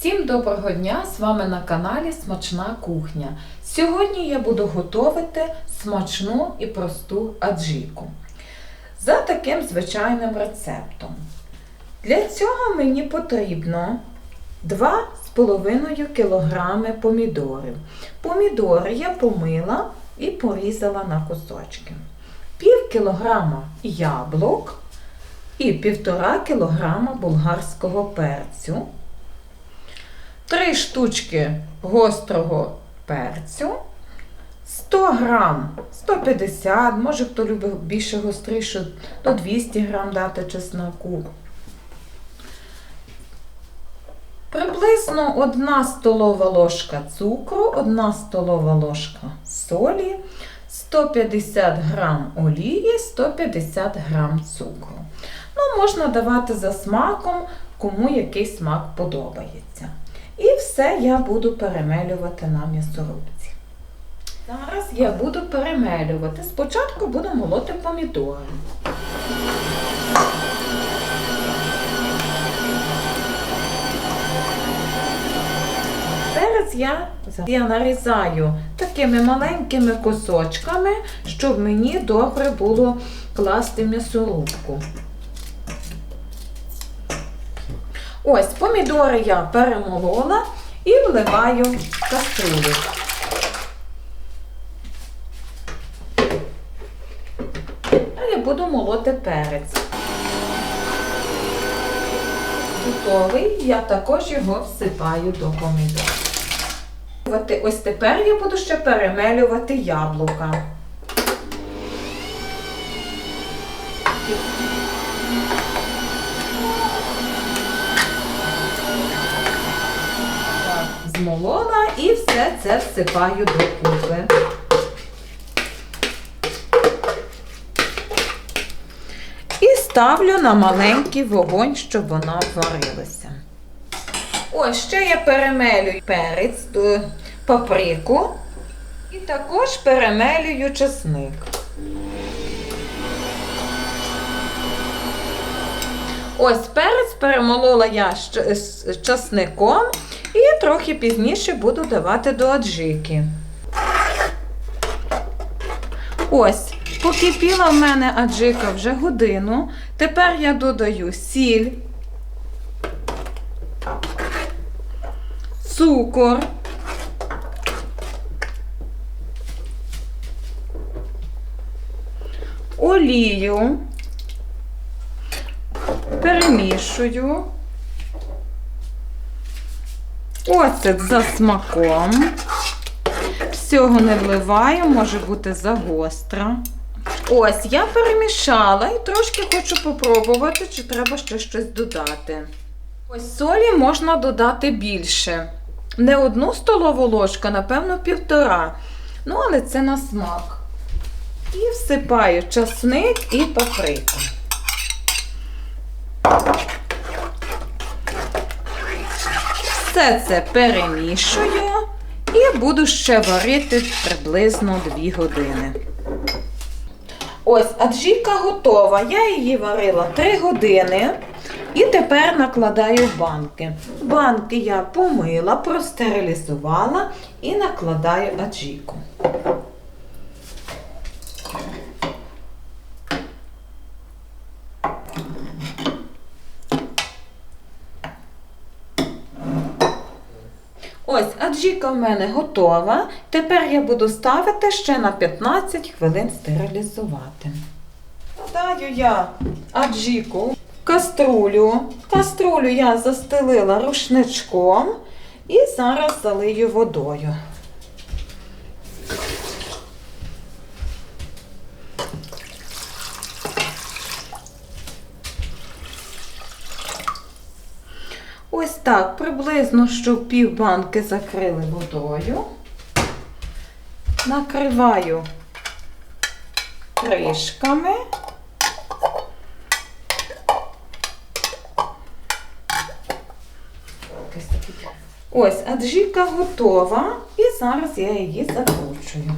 Всім доброго дня! З вами на каналі Смачна кухня. Сьогодні я буду готувати смачну і просту аджіку за таким звичайним рецептом. Для цього мені потрібно 2,5 кг помідорів. Помідори я помила і порізала на кусочки. Пів кілограма яблук і 1,5 кг болгарського перцю. 3 штучки гострого перцю, 100 грам, 150, може хто любить більше гостріше, до 200 грам дати чесноку. Приблизно 1 столова ложка цукру, 1 столова ложка солі, 150 грам олії, 150 грам цукру. Ну, можна давати за смаком, кому який смак подобається. Все я буду перемелювати на м'ясорубці. Зараз я буду перемелювати. Спочатку буду молоти помідори. Перець я, я нарізаю такими маленькими кусочками, щоб мені добре було класти м'ясорубку. Ось помідори я перемолола і вливаю в каструлю. Я буду молоти перець. Готовий, я також його всипаю до помідорів. Ось тепер я буду ще перемелювати яблука. Змолола і все це всипаю до купи. І ставлю на маленький вогонь, щоб вона варилася. Ось ще я перемелюю перець, паприку і також перемелюю чесник. Ось перець перемолола я з часником і трохи пізніше буду давати до аджики. Ось, покипіла в мене аджика вже годину. Тепер я додаю сіль, цукор. Олію, перемішую. Оцет за смаком. Всього не вливаю, може бути загостра. Ось, я перемішала і трошки хочу попробувати, чи треба ще щось додати. Ось солі можна додати більше. Не одну столову ложку, напевно, півтора. Ну, але це на смак. І всипаю часник і паприку. Все це перемішую і буду ще варити приблизно 2 години. Ось аджіка готова. Я її варила 3 години. І тепер накладаю банки. Банки я помила, простерилізувала і накладаю аджіку. Ось, аджіка в мене готова. Тепер я буду ставити ще на 15 хвилин стерилізувати. Даю я аджіку каструлю. Каструлю я застелила рушничком і зараз залию водою. Ось так, приблизно, щоб пів банки закрили водою. Накриваю кришками. Ось, аджіка готова, і зараз я її закручую.